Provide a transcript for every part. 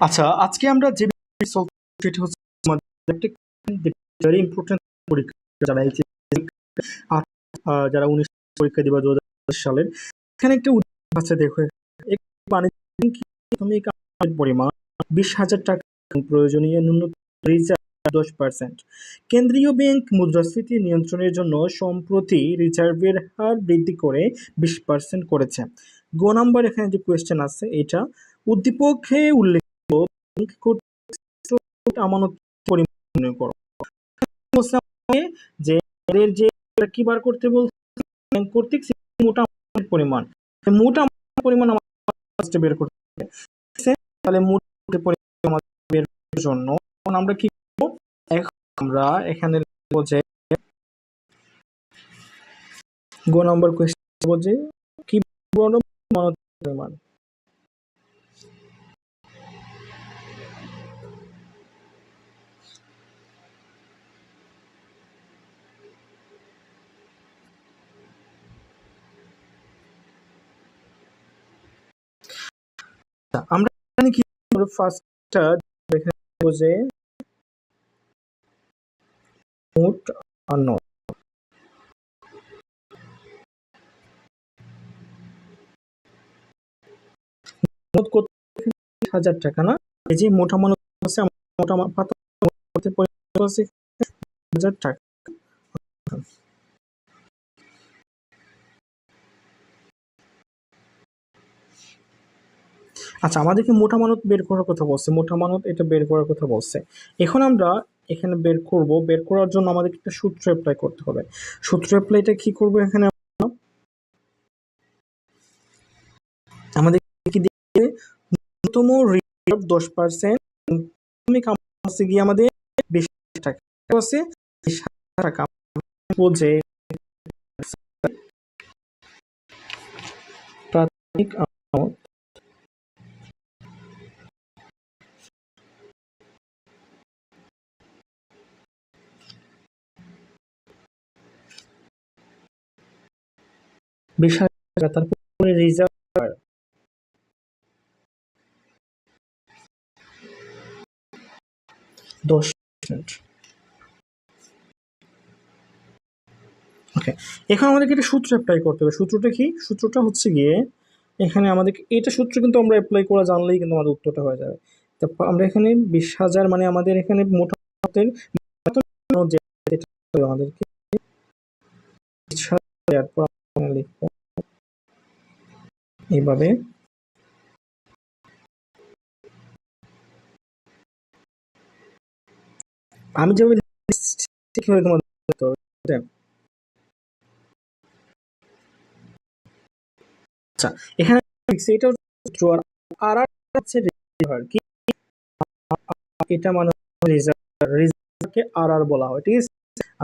আচ্ছা আজকে আমরা যে ভেরি ইম্পর্টেন্ট পরীক্ষা যারা যারা উনিশ পরীক্ষা দিবা দু সালের, এখানে আছে, দেখো প্রাথমিক পরিমাণ বিশ হাজার টাকা, প্রয়োজনীয় ন্যূনতম রিজার্ভ দশ পার্সেন্ট কেন্দ্রীয় ব্যাংক মুদ্রাস্ফীতি নিয়ন্ত্রণের জন্য সম্প্রতি রিজার্ভের হার বৃদ্ধি করে বিশ পার্সেন্ট করেছে। গ নাম্বার এখানে যে কোয়েশ্চেন আছে, এটা উদ্দীপকে কর্তৃক আমানত পরিমাণ করো। যে এদের যে কি বার করতে বলছে? কর্তৃক মোটা পরিমাণ। মোটা পরিমাণ ফার্স্টে বের করতে তাহলে মোটা পরিমাণ আমাদের জন্য আমরা কি আমরা এখানে লিখব গ নম্বর কোয়েশ্চেন লিখব যে কি পরিমাণ? আমরা এখানে কি ফার্স্টটা এখানে যে মোট আন্ন মোট কত? হাজার টাকা, না? এই যে মোটা মানুষ আছে মোটা পাতা হাজার টাকা। আচ্ছা আমাদেরকে মোটা মানত বের করার কথা বলছে, মোটা মানত এটা বের করার কথা বলছে। এখন আমরা এখানে বের করব, বের করার জন্য আমাদেরকে একটা সূত্র অ্যাপ্লাই করতে হবে। সূত্র অ্যাপ্লাইটা কি করব এখানে আমাদের কি দিবে ন্যূনতম রিজার্ভ দশ পার্সেন্ট গিয়ে আমাদের বিশ টাকা আছে টাকা প্রাথমিক আমানত বিশ হাজার টাকা তারপরে ওকে এখন আমাদেরকে একটা সূত্র অ্যাপ্লাই করতে হবে। সূত্রটা কি? সূত্রটা হচ্ছে গিয়ে, এখানে আমাদের এটা সূত্র কিন্তু আমরা অ্যাপ্লাই করা জানলেই কিন্তু আমাদের উত্তরটা হয়ে যাবে। তো আমরা এখানে বিশ হাজার মানে আমাদের এখানে মোটা আমাদের যে আমাদেরকে এইভাবে। আমি যেভাবে আচ্ছা এখানে লিখছি, এটা হচ্ছে আর আর কি? এটা মানে আর আর বলা হয়, ঠিক আছে?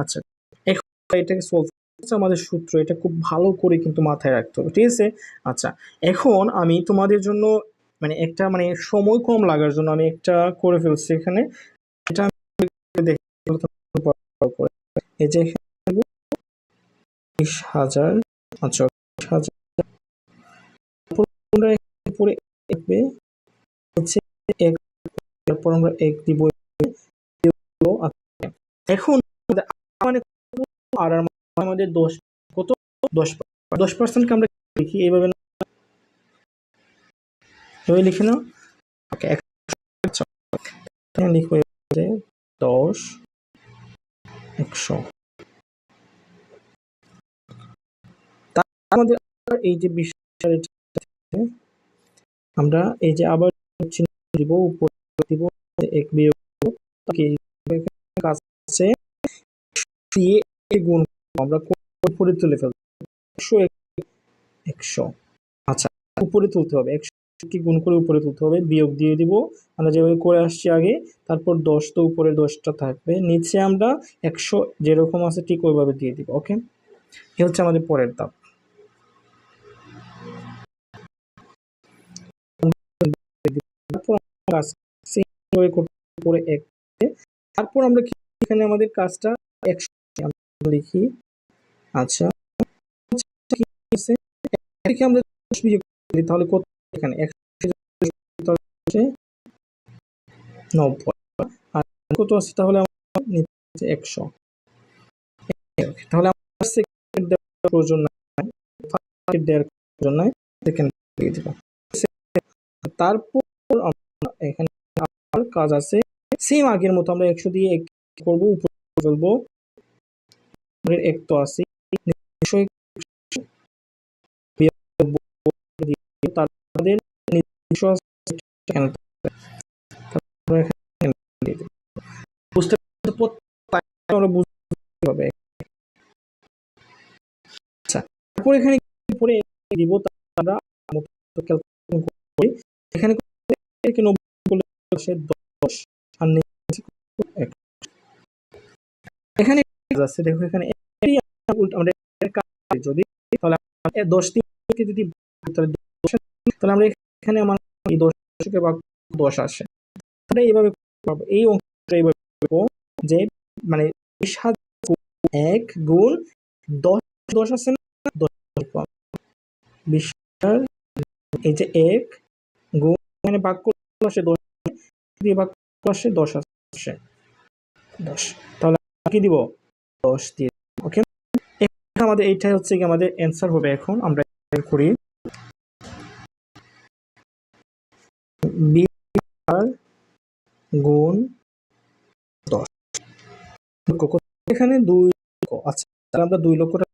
আচ্ছা এখন এটাকে সলভ আমাদের সূত্র, এটা খুব ভালো করে কিন্তু মাথায় রাখতে হবে, ঠিক আছে? আচ্ছা এখন আমি তোমাদের জন্য মানে একটা মানে সময় কম লাগার জন্য আমি একটা করে ফেলছি এখানে। এটা আচ্ছা আমরা এখানে মানে আর আমাদের দশ, কত? দশ দশ পার্সেন্টকে আমরা লিখি, এইভাবে এভাবে লিখি না ওকে এখানে লিখব দশ, একশো। আমাদের এই যে টাকা আমরা এই যে আবার দিব, উপরে দিব, এক বিয়োগ। আছে গুণ। আমরা উপরে তুলে ফেলব। একশো একশো। আচ্ছা উপরে তুলতে হবে। একশো কি গুণ করে উপরে তুলতে হবে। বিয়োগ দিয়ে দিব। আমরা যেভাবে করে আসছি আগে, তারপর দশ তো উপরে দশটা থাকবে। নিচে আমরা একশো যেরকম আছে ঠিক ওইভাবে দিয়ে দিব, ওকে? এ হচ্ছে আমাদের পরের ধাপ। তারপর আমরা এখানে আমাদের কাজটা একশো লিখি। আচ্ছা। আমরা দশ বিয়োগ করি তাহলে কত এখানে? আর কত আছে? তাহলে আমার নিতে একশো। তাহলে সেকেন্ড প্রয়োজন নাই। ফার্স্ট দেওয়ার সেকেন্ড দিয়ে তারপর আমরা এখানে আমার কাজ আছে। সেম আগের মতো আমরা একশো দিয়ে এক করব আমাদের এক তো আছে নিশ্চয়ই তার নিজস্ব। বুঝতে বুঝতে হবে আচ্ছা তারপর এখানে পরে দিব করি, এখানে দশে দশ আর নিচে এক আছে, দেখো এখানে যদি তাহলে যদি তাহলে আমরা এখানে আমার দশ আসে। আমরা এইভাবে এই যে মানে এক গুণ দশ দশ আছে না? এই যে এক গুণ মানে ভাগ আসে দশ দিয়ে আসে দশ আসে। দশ। তাহলে কি দিব? দশ দিয়ে ওকে আমাদের এইটাই হচ্ছে কি আমাদের অ্যান্সার হবে এখন। আমরা করি। গুণ দশ। এখানে দুই আচ্ছা আমরা দুই লক্ষ টাকা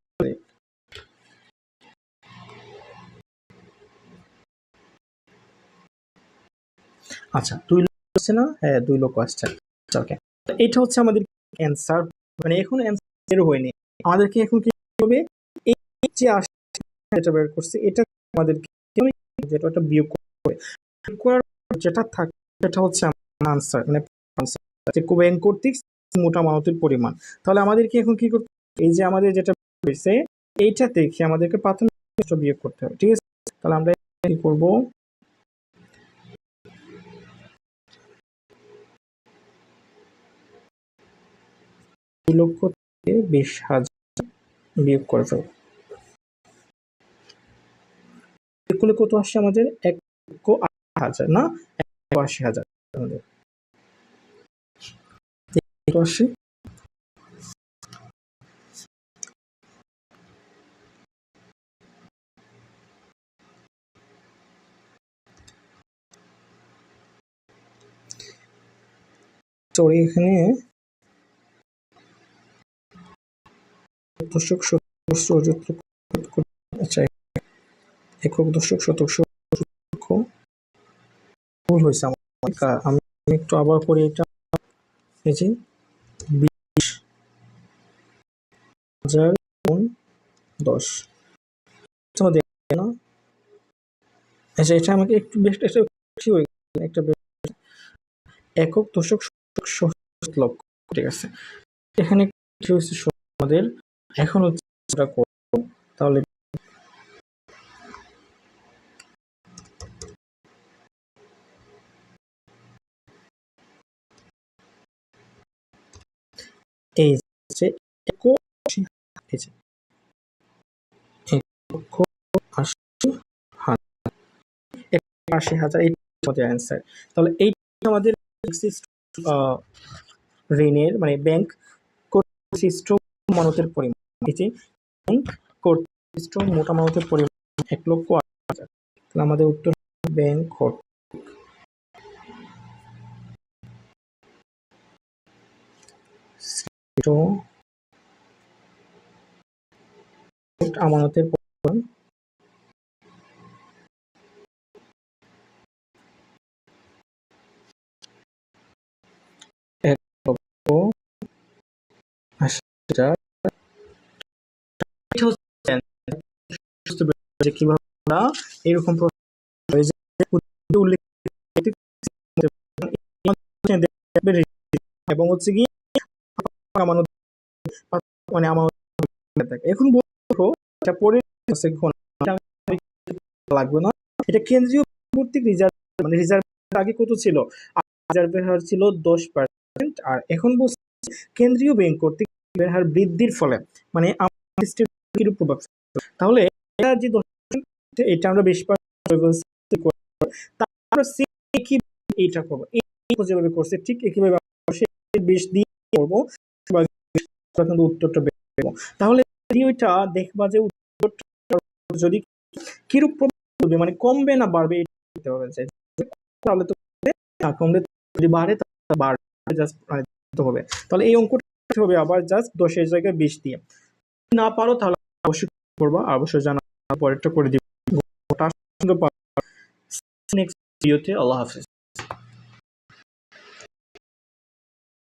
আচ্ছা দুই লক্ষ আসছে না? হ্যাঁ দুই লক্ষ আসছে। আচ্ছা এটা হচ্ছে আমাদের অ্যান্সার মানে এখন অ্যান্সার হয়নি। আমাদেরকে এখন কি হবে এই যে যেটা বের করছে, এটা আমাদেরকে যেটা একটা বিয়োগ করে করার পর যেটা থাকে, সেটা হচ্ছে আনসার মানে আনসার ব্যাংক কর্তৃক মোটা মানতের পরিমাণ। তাহলে আমাদেরকে এখন কি করতে? এই যে আমাদের যেটা হয়েছে, এইটা দেখে আমাদেরকে প্রাথমিক বিয়োগ করতে হবে, ঠিক আছে? তাহলে আমরা কি করব? দুই লক্ষ থেকে বিশ হাজার বিয়োগ করে বিয়োগ করলে কত আসছে আমাদের? এক লক্ষ আশি হাজার, না? এক আশি হাজার আমাদের। আসে সরি এখানে আচ্ছা একক দশক শতক ভুল হয়েছে আমার আমি একটু আবার করি এটা। এই বিশ হাজার দশ। আচ্ছা এটা আমাকে একটু বেশ একটা একটা একক দশক শতক সহস্র লক্ষ ঠিক আছে। এখানে কি হয়েছে আমাদের এখন হচ্ছে তাহলে এই যে এক আশি এই যে এক লক্ষ আশি হাজার এক আশি হাজার এই আমাদের ঋণের মানে ব্যাংক মানতের পরিমাণ? মানতের পরিমাণ এক লক্ষ তাহলে আমাদের উত্তর ব্যাংক আমানতের পরিমাণ। এক লক্ষ আশি হাজার এটা হচ্ছে বুঝতে পেরেছি যে কীভাবে আমরা এরকম এবং হচ্ছে কি মানে এখন লাগবে না। এটা কেন্দ্রীয় মানে আগে কত ছিল? রিজার্ভের হার ছিল দশ পার্সেন্ট আর এখন বলছে, কেন্দ্রীয় ব্যাংক কর্তৃক হার বৃদ্ধির ফলে মানে আমাদের প্রভাব তাহলে এটা আমরা তাহলে দেখবা যে যদি কিরূপ মানে কমবে না বাড়বে তাহলে তো কমলে যদি বাড়ে বাড়বে জাস্ট মানে হবে। তাহলে এই অঙ্কটা হবে আবার জাস্ট দশের জায়গায় বিশ দিয়ে। না পারো, তাহলে অবশ্যই করবা অবশ্যই জানা পরেরটা করে দিব। দিবে নেক্সট ভিডিওতে আল্লাহ হাফিজ।